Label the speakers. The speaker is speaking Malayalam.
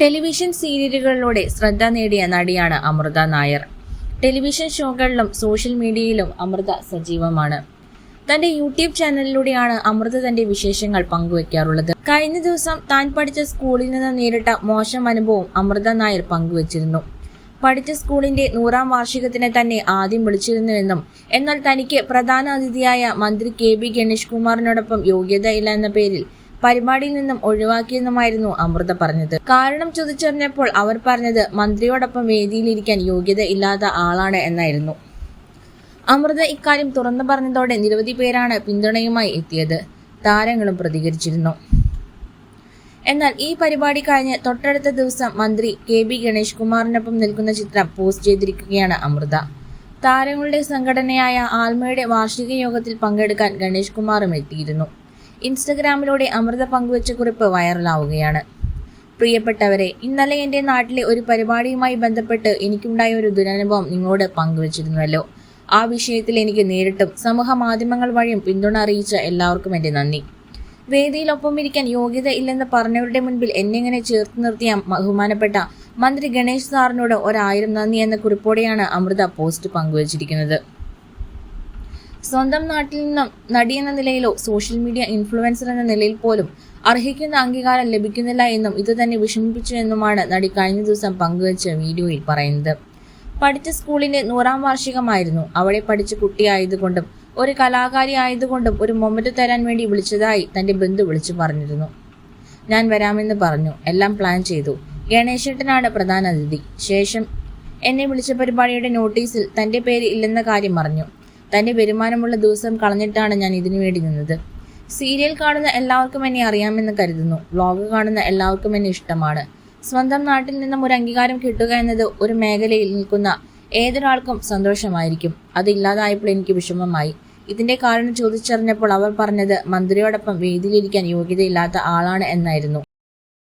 Speaker 1: ടെലിവിഷൻ സീരിയലുകളിലൂടെ ശ്രദ്ധ നേടിയ നടിയാണ് അമൃത നായർ. ടെലിവിഷൻ ഷോകളിലും സോഷ്യൽ മീഡിയയിലും അമൃത സജീവമാണ്. തന്റെ യൂട്യൂബ് ചാനലിലൂടെയാണ് അമൃത തന്റെ വിശേഷങ്ങൾ പങ്കുവയ്ക്കാറുള്ളത് കഴിഞ്ഞ ദിവസം താൻ പഠിച്ച സ്കൂളിൽ നിന്ന് നേരിട്ട മോശം അനുഭവം അമൃത നായർ പങ്കുവച്ചിരുന്നു. പഠിച്ച സ്കൂളിന്റെ നൂറാം വാർഷികത്തിന് തന്നെ ആദ്യം വിളിച്ചിരുന്നുവെന്നും എന്നാൽ തനിക്ക് പ്രധാന അതിഥിയായ മന്ത്രി കെ ബി ഗണേഷ് കുമാറിനോടൊപ്പം യോഗ്യതയില്ല എന്ന പേരിൽ പരിപാടിയിൽ നിന്നും ഒഴിവാക്കിയെന്നുമായിരുന്നു അമൃത പറഞ്ഞത്. കാരണം ചോദിച്ചറിഞ്ഞപ്പോൾ അവർ പറഞ്ഞത് മന്ത്രിയോടൊപ്പം വേദിയിലിരിക്കാൻ യോഗ്യത ഇല്ലാത്ത ആളാണ് എന്നായിരുന്നു. അമൃത ഇക്കാര്യം തുറന്നു പറഞ്ഞതോടെ നിരവധി പേരാണ് പിന്തുണയുമായി എത്തിയത്. താരങ്ങളും പ്രതികരിച്ചിരുന്നു. എന്നാൽ ഈ പരിപാടി കഴിഞ്ഞ് തൊട്ടടുത്ത ദിവസം മന്ത്രി കെ ബി ഗണേഷ് കുമാറിനൊപ്പം നിൽക്കുന്ന ചിത്രം പോസ്റ്റ് ചെയ്തിരിക്കുകയാണ് അമൃത. താരങ്ങളുടെ സംഘടനയായ ആൽമയുടെ വാർഷിക യോഗത്തിൽ പങ്കെടുക്കാൻ ഗണേഷ് കുമാറും എത്തിയിരുന്നു. ഇൻസ്റ്റഗ്രാമിലൂടെ അമൃത പങ്കുവച്ച കുറിപ്പ് വൈറലാവുകയാണ്. പ്രിയപ്പെട്ടവരെ ഇന്നലെ എന്റെ നാട്ടിലെ ഒരു പരിപാടിയുമായി ബന്ധപ്പെട്ട് എനിക്കുണ്ടായ ഒരു ദുരനുഭവം നിങ്ങളോട് പങ്കുവച്ചിരുന്നുവല്ലോ ആ വിഷയത്തിൽ എനിക്ക് നേരിട്ടും സമൂഹ മാധ്യമങ്ങൾ വഴിയും പിന്തുണ അറിയിച്ച എല്ലാവർക്കും എന്റെ നന്ദി. വേദിയിൽ ഒപ്പം ഇരിക്കാൻ യോഗ്യത ഇല്ലെന്ന് പറഞ്ഞവരുടെ മുൻപിൽ എന്നെങ്ങനെ ചേർത്ത് നിർത്തിയ ബഹുമാനപ്പെട്ട മന്ത്രി ഗണേഷ് സാറിനോട് ഒരായിരം നന്ദി എന്ന കുറിപ്പോടെയാണ് അമൃത പോസ്റ്റ് പങ്കുവച്ചിരിക്കുന്നത്. സ്വന്തം നാട്ടിൽ നിന്നും നടി എന്ന നിലയിലോ സോഷ്യൽ മീഡിയ ഇൻഫ്ലുവൻസർ എന്ന നിലയിൽ പോലും അർഹിക്കുന്ന അംഗീകാരം ലഭിക്കുന്നില്ല എന്നും ഇത് തന്നെ വിഷമിപ്പിച്ചു എന്നുമാണ് നടി കഴിഞ്ഞ ദിവസം പങ്കുവച്ച വീഡിയോയിൽ പറയുന്നത്. പഠിച്ച സ്കൂളിന്റെ നൂറാം വാർഷികമായിരുന്നു. അവിടെ പഠിച്ച കുട്ടിയായതുകൊണ്ടും ഒരു കലാകാരി ആയതുകൊണ്ടും ഒരു മൊമെന്റ് തരാൻ വേണ്ടി വിളിച്ചതായി തന്റെ ബന്ധു വിളിച്ചു പറഞ്ഞിരുന്നു. ഞാൻ വരാമെന്ന് പറഞ്ഞു. എല്ലാം പ്ലാൻ ചെയ്തു. ഗണേശേട്ടനാണ് പ്രധാന അതിഥി. ശേഷം എന്നെ വിളിച്ച പരിപാടിയുടെ നോട്ടീസിൽ തന്റെ പേര് ഇല്ലെന്ന കാര്യം പറഞ്ഞു തന്റെ വരുമാനമുള്ള ദിവസം കളഞ്ഞിട്ടാണ് ഞാൻ ഇതിനു വേണ്ടി നിന്നത്. സീരിയൽ കാണുന്ന എല്ലാവർക്കും എന്നെ അറിയാമെന്ന് കരുതുന്നു. വ്ളോഗ് കാണുന്ന എല്ലാവർക്കും എന്നെ ഇഷ്ടമാണ്. സ്വന്തം നാട്ടിൽ നിന്നും ഒരു അംഗീകാരം കിട്ടുക എന്നത് ഒരു മേഖലയിൽ നിൽക്കുന്ന ഏതൊരാൾക്കും സന്തോഷമായിരിക്കും. അതില്ലാതായപ്പോൾ എനിക്ക് വിഷമമായി. ഇതിന്റെ കാരണം ചോദിച്ചറിഞ്ഞപ്പോൾ അവർ പറഞ്ഞത് മന്ത്രിയോടൊപ്പം വേദിയിലിരിക്കാൻ യോഗ്യതയില്ലാത്ത ആളാണ് എന്നായിരുന്നു.